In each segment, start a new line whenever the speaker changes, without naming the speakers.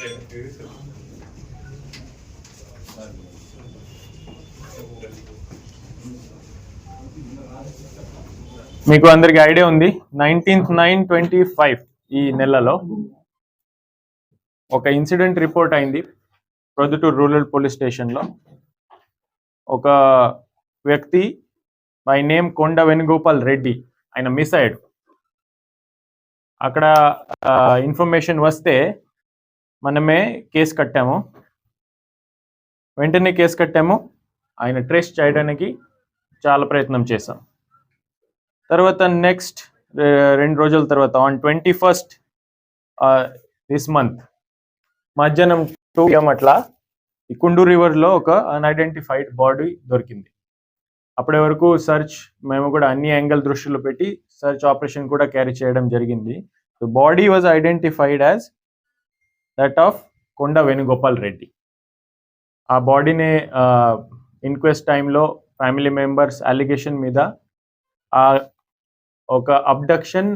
మీకు అందరికి ఐడియా ఉంది. నైన్టీన్త్ నైన్ ట్వంటీ ఫైవ్ ఈ నెలలో ఒక ఇన్సిడెంట్ రిపోర్ట్ అయింది. ప్రొద్దుటూరు రూరల్ పోలీస్ స్టేషన్లో. ఒక వ్యక్తి బై నేమ్ కొండ వేణుగోపాల్ రెడ్డి ఆయన మిస్ అయ్యాడు. అక్కడ ఇన్ఫర్మేషన్ వస్తే మనమే కేసు కట్టాము. వెంటనే కేసు కట్టాము. ఆయన ట్రేస్ చేయడానికి చాలా ప్రయత్నం చేశాం. తర్వాత నెక్స్ట్ రెండు రోజుల తర్వాత on twenty first this month మధ్యాహ్నం టూ అట్లా ఈ కుండూ రివర్లో ఒక అన్ఐడెంటిఫైడ్ బాడీ దొరికింది. అప్పటి వరకు సర్చ్ మేము కూడా అన్ని యాంగిల్ దృష్టిలో పెట్టి సర్చ్ ఆపరేషన్ కూడా క్యారీ చేయడం జరిగింది. Body was identified as that of Konda Venugopal Reddy. ఆ బాడీని ఇన్క్వెస్ట్ టైంలో ఫ్యామిలీ మెంబర్స్ అలిగేషన్ మీద ఆ ఒక అబ్డక్షన్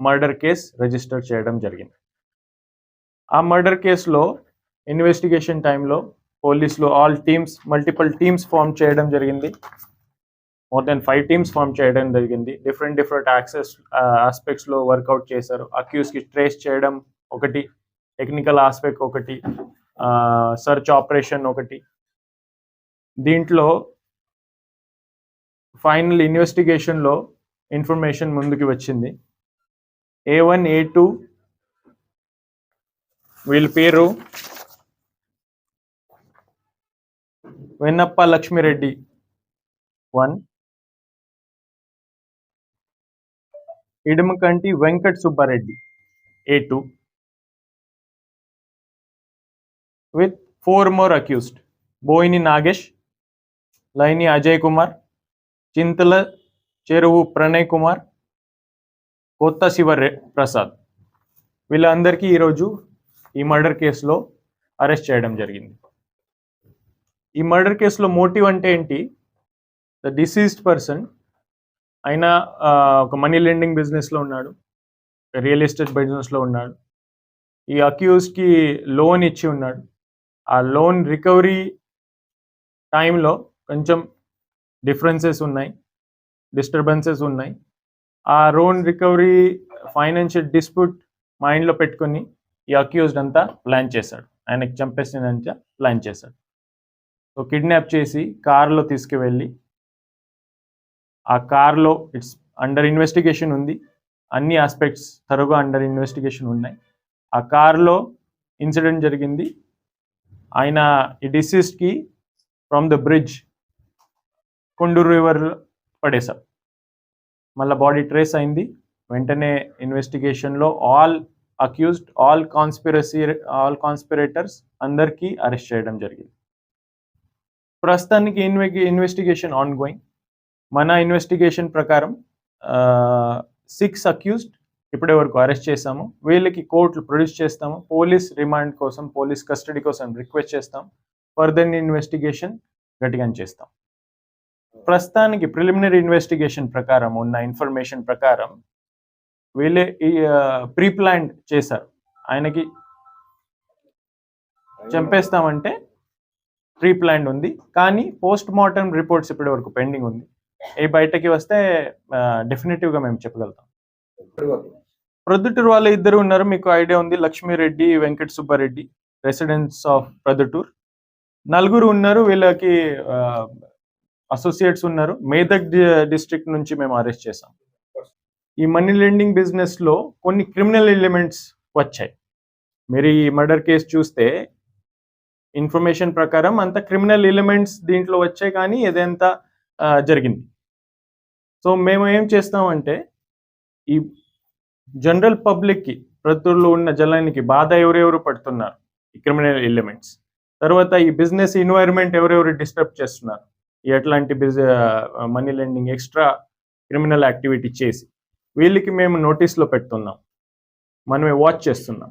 మర్డర్ కేస్ రిజిస్టర్ చేయడం జరిగింది. ఆ మర్డర్ కేసులో ఇన్వెస్టిగేషన్ టైంలో పోలీసులు all teams multiple teams form చేయడం జరిగింది. More than five teams form చేయడం జరిగింది. డిఫరెంట్ డిఫరెంట్ యాక్సెస్ ఆస్పెక్ట్స్లో వర్కౌట్ చేశారు. అక్యూస్కి ట్రేస్ చేయడం ఒకటి. టెక్నికల్ ఆస్పెక్ట్ ఒకటి సర్చ్ ఆపరేషన్ ఒకటి. దీంట్లో ఫైనల్ ఇన్వెస్టిగేషన్లో ఇన్ఫర్మేషన్ ముందుకు వచ్చింది. ఏ వన్ ఏ టూ వీళ్ళ పేరు Vennappa Lakshmi Reddy one. Idumakanti Venkat Subba Reddy A two with four more accused Boyini Nagesh Laini Ajay Kumar Chintala Cheruvu Pranay Kumar కొత్త శివ ప్రసాద్ వీళ్ళందరికీ ఈరోజు ఈ మర్డర్ కేసులో అరెస్ట్ చేయడం జరిగింది. ఈ మర్డర్ కేసులో మోటివ్ అంటే ఏంటి? ద డిసీజ్డ్ పర్సన్ ఆయన ఒక మనీ లెండింగ్ బిజినెస్లో ఉన్నాడు రియల్ ఎస్టేట్ బిజినెస్లో ఉన్నాడు. ఈ అక్యూస్కి లోన్ ఇచ్చి ఉన్నాడు. ఆ లోన్ రికవరీ టైంలో కొంచెం డిఫరెన్సెస్ ఉన్నాయి డిస్టర్బెన్సెస్ ఉన్నాయి. ఆ లోన్ రికవరీ ఫైనాన్షియల్ డిస్ప్యూట్ మైండ్లో పెట్టుకొని ఈ అక్యూజ్డ్ అంతా ప్లాన్ చేశాడు. ఆయనకి చంపేసినంత ప్లాన్ చేశాడు. సో కిడ్నాప్ చేసి కారులో తీసుకువెళ్ళి ఆ కార్లో ఇట్స్ అండర్ ఇన్వెస్టిగేషన్ ఉంది. అన్ని ఆస్పెక్ట్స్ తరుగా అండర్ ఇన్వెస్టిగేషన్ ఉన్నాయి. ఆ కార్లో ఇన్సిడెంట్ జరిగింది. ఆయన ఈ డిసీజ్కి from the bridge Konduru river పడేశారు. మళ్ళీ బాడీ ట్రేస్ అయింది. వెంటనే ఇన్వెస్టిగేషన్లో all accused all conspiracy all conspirators అందరికీ అరెస్ట్ చేయడం జరిగింది. ప్రస్తుతానికి ఇన్వె ఇన్వెస్టిగేషన్ ఆన్ గోయింగ్ మన ఇన్వెస్టిగేషన్ ప్రకారం సిక్స్ అక్యూజ్డ్ ఇప్పటి వరకు అరెస్ట్ చేస్తాము వీళ్ళకి కోర్టులు ప్రొడ్యూస్ చేస్తాము. పోలీస్ రిమాండ్ కోసం పోలీస్ కస్టడీ కోసం రిక్వెస్ట్ చేస్తాం. ఫర్దర్ ఇన్వెస్టిగేషన్ గట్టిగా చేస్తాం. ప్రస్తుతానికి ప్రిలిమినరీ ఇన్వెస్టిగేషన్ ప్రకారం ఉన్న ఇన్ఫర్మేషన్ ప్రకారం వీళ్ళే ప్రీ ప్లాన్ చేశారు. ఆయనకి చంపేస్తామంటే ప్రీ ప్లాన్ ఉంది. కానీ పోస్ట్ మార్టం రిపోర్ట్స్ ఇప్పటి వరకు పెండింగ్ ఉంది. ఈ బయటకి వస్తే డెఫినెటివ్గా మేము చెప్పగలుగుతాం. ప్రొద్దుటూరు వాళ్ళు ఇద్దరు ఉన్నారు. మీకు ఐడియా ఉంది. Lakshmi Reddy Venkata Subba Reddy residence of Proddatur. నలుగురు ఉన్నారు. వీళ్ళకి అసోసియేట్స్ ఉన్నారు. మేదక్ డిస్ట్రిక్ట్ నుంచి మేము అరెస్ట్ చేసాం ఈ మనీ లెండింగ్ బిజినెస్లో కొన్ని క్రిమినల్ ఎలిమెంట్స్ వచ్చాయి. మీరు ఈ మర్డర్ కేసు చూస్తే ఇన్ఫర్మేషన్ ప్రకారం అంత క్రిమినల్ ఎలిమెంట్స్ దీంట్లో వచ్చాయి కానీ ఇదంతా జరిగింది. సో మేము ఏం చేస్తామంటే ఈ జనరల్ పబ్లిక్కి ప్రతుల్లో ఉన్న జనానికి బాధ ఎవరెవరు పడుతున్నారు? ఈ క్రిమినల్ ఎలిమెంట్స్ తర్వాత ఈ బిజినెస్ ఎన్వైర్న్మెంట్ ఎవరెవరు డిస్టర్బ్ చేస్తున్నారు? ఎట్లాంటి బిజ money lending extra criminal activity చేసి వీళ్ళకి మేము నోటీస్లో పెడుతున్నాం. మనమే వాచ్ చేస్తున్నాం.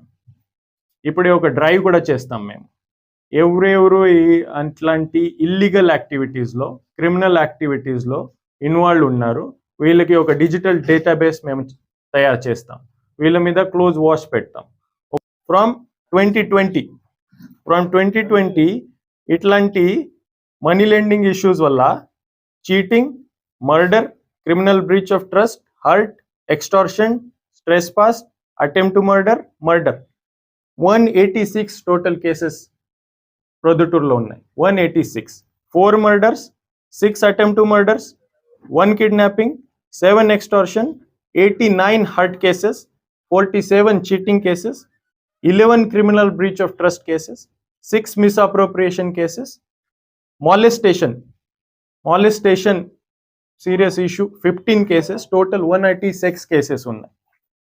ఇప్పుడే ఒక డ్రైవ్ కూడా చేస్తాం మేము. ఎవరెవరు ఈ అట్లాంటి ఇల్లీగల్ యాక్టివిటీస్లో క్రిమినల్ యాక్టివిటీస్లో ఇన్వాల్వ్ ఉన్నారు? వీళ్ళకి ఒక డిజిటల్ డేటాబేస్ మేము తయారు చేస్తాం. వీళ్ళ మీద క్లోజ్ వాచ్ పెడతాం. From twenty twenty from twenty twenty ఇట్లాంటి మనీ లెండింగ్ ఇష్యూస్ వల్ల cheating murder criminal breach of trust hurt extortion trespass attempt to murder murder one eighty six total cases ప్రొద్దుటూరులో ఉన్నాయి. One eighty six four murders six attempt to murders one kidnapping 7 extortion, 89 hurt cases, 47 cheating cases, 11 criminal breach of trust cases, 6 misappropriation cases, molestation, molestation serious issue, 15 cases, total 186 cases only.